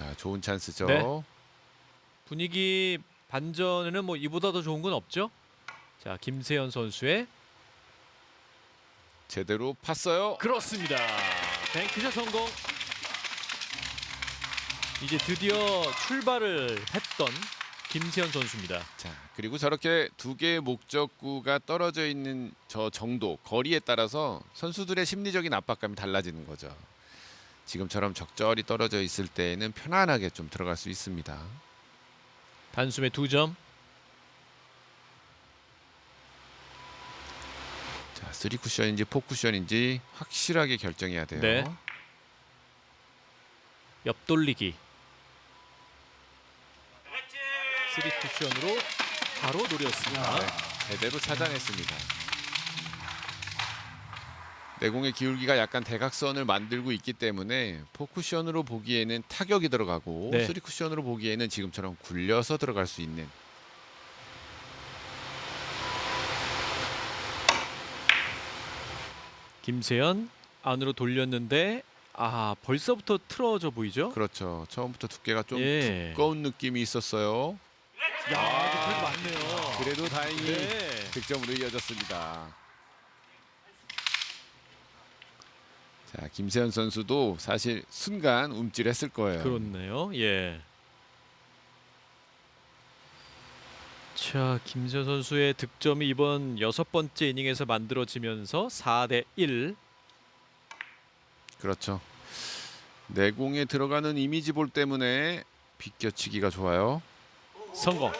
자, 좋은 찬스죠. 네. 분위기 반전에는 뭐 이보다 더 좋은 건 없죠. 자 김세현 선수의 제대로 팠어요. 그렇습니다. 뱅크샷 성공. 이제 드디어 출발을 했던 김세현 선수입니다. 자, 그리고 저렇게 두 개의 목적구가 떨어져 있는 저 정도, 거리에 따라서 선수들의 심리적인 압박감이 달라지는 거죠. 지금처럼 적절히 떨어져 있을 때에는 편안하게 좀 들어갈 수 있습니다. 단숨에 두 점. 자, 쓰리 쿠션인지 포 쿠션인지 확실하게 결정해야 돼요. 네. 옆 돌리기. 쓰리 쿠션으로 바로 노렸습니다. 네, 제대로 찾아냈습니다. 내공의 기울기가 약간 대각선을 만들고 있기 때문에 포쿠션으로 보기에는 타격이 들어가고 네. 쓰리 쿠션으로 보기에는 지금처럼 굴려서 들어갈 수 있는 김세현 안으로 돌렸는데 아 벌써부터 틀어져 보이죠? 그렇죠. 처음부터 두께가 좀 예. 두꺼운 느낌이 있었어요. 야, 이거 그래도 맞네요. 그래도 다행히 네. 득점으로 이어졌습니다. 자, 김세현 선수도 사실 순간 움찔했을 거예요. 그렇네요. 예. 자, 김세현 선수의 득점이 이번 여섯 번째 이닝에서 만들어지면서 4대 1. 그렇죠. 내공에 들어가는 이미지 볼 때문에 비껴치기가 좋아요. 성공.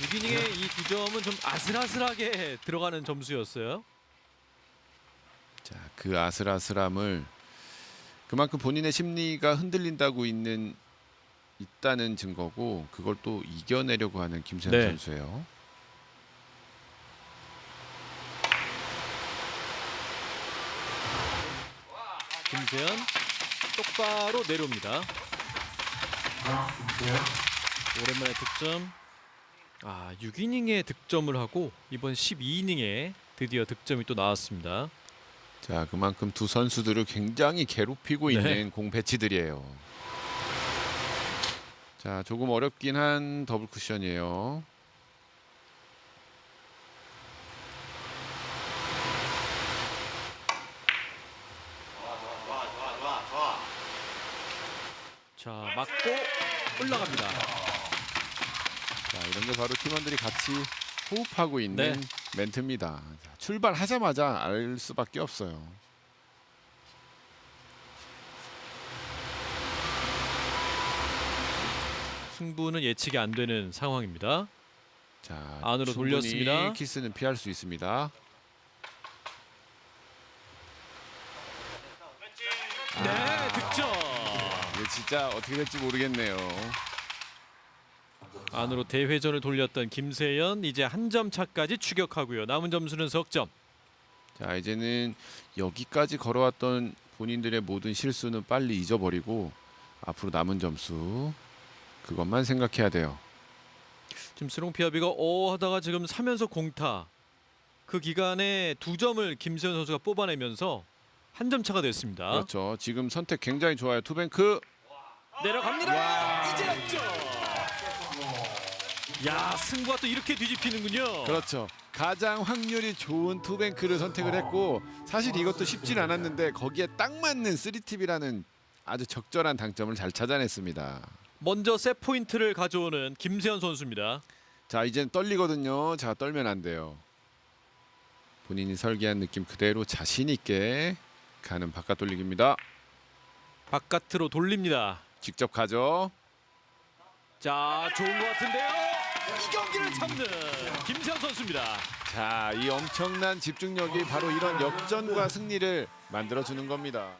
6이닝의 이 두 점은 좀 아슬아슬하게 들어가는 점수였어요. 자, 그 아슬아슬함을 그만큼 본인의 심리가 흔들린다고 있는 있다는 증거고 그걸 또 이겨내려고 하는 김세현 네. 선수예요. 김세현 똑바로 내려옵니다. 오랜만에 득점. 아, 6이닝에 득점을 하고 이번 12이닝에 드디어 득점이 또 나왔습니다. 자, 그만큼 두 선수들을 굉장히 괴롭히고 네. 있는 공 배치들이에요. 자, 조금 어렵긴 한 더블 쿠션이에요. 자, 맞고 올라갑니다. 자, 이런 게 바로 팀원들이 같이 호흡하고 있는 네. 멘트입니다. 자, 출발하자마자 알 수밖에 없어요. 승부는 예측이 안 되는 상황입니다. 자, 안으로 돌렸습니다. 키스는 피할 수 있습니다. 네, 아, 득점. 이게 진짜 어떻게 될지 모르겠네요. 안으로 대회전을 돌렸던 김세연 이제 한 점 차까지 추격하고요. 남은 점수는 석점. 자, 이제는 여기까지 걸어왔던 본인들의 모든 실수는 빨리 잊어버리고 앞으로 남은 점수 그것만 생각해야 돼요. 지금 스롱피아비가 어 하다가 지금 3연속 공타. 그 기간에 두 점을 김세현 선수가 뽑아내면서 한 점 차가 됐습니다. 그렇죠. 지금 선택 굉장히 좋아요. 투뱅크. 내려갑니다. 와. 이제 역점. 야 승부가 또 이렇게 뒤집히는군요. 그렇죠. 가장 확률이 좋은 투뱅크를 선택을 했고 사실 이것도 쉽진 않았는데 거기에 딱 맞는 3팁이라는 아주 적절한 당점을 잘 찾아냈습니다. 먼저 세 포인트를 가져오는 김세현 선수입니다. 자, 이젠 떨리거든요. 자, 떨면 안 돼요. 본인이 설계한 느낌 그대로 자신 있게 가는 바깥 돌리기입니다. 바깥으로 돌립니다. 직접 가죠. 자 좋은 것 같은데요. 이 경기를 잡는 김세현 선수입니다. 자, 이 엄청난 집중력이 바로 이런 역전과 승리를 만들어 주는 겁니다.